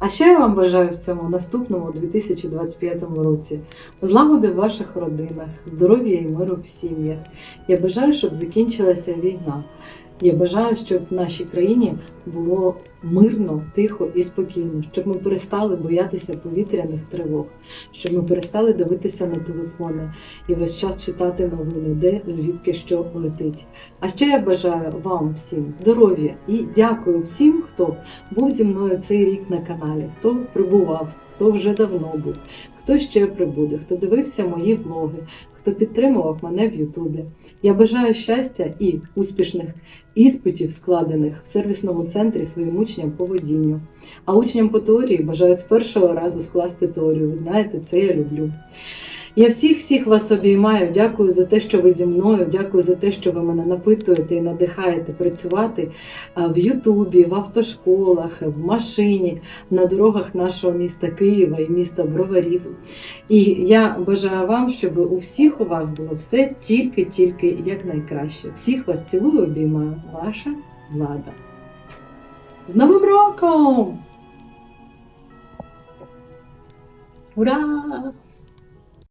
А ще я вам бажаю в цьому наступному 2025 році злагоди в ваших родинах, здоров'я і миру в сім'ях. Я бажаю, щоб закінчилася війна. Я бажаю, щоб в нашій країні було мирно, тихо і спокійно, щоб ми перестали боятися повітряних тривог, щоб ми перестали дивитися на телефони і весь час читати новини, де звідки що летить. А ще я бажаю вам всім здоров'я і дякую всім, хто був зі мною цей рік на каналі, хто прибував, хто вже давно був, хто ще прибуде, хто дивився мої влоги, хто підтримував мене в Ютубі. Я бажаю щастя і успішних іспитів, складених в сервісному центрі своїм учням по водінню. А учням по теорії бажаю з першого разу скласти теорію. Ви знаєте, це я люблю. Я всіх всіх вас обіймаю. Дякую за те, що ви зі мною. Дякую за те, що ви мене напитуєте і надихаєте працювати в Ютубі, в автошколах, в машині, на дорогах нашого міста Києва і міста Броварів. І я бажаю вам, щоб у всіх у вас було все тільки-тільки як найкраще. Всіх вас цілую, обіймаю. Ваша влада. З Новим роком! Ура!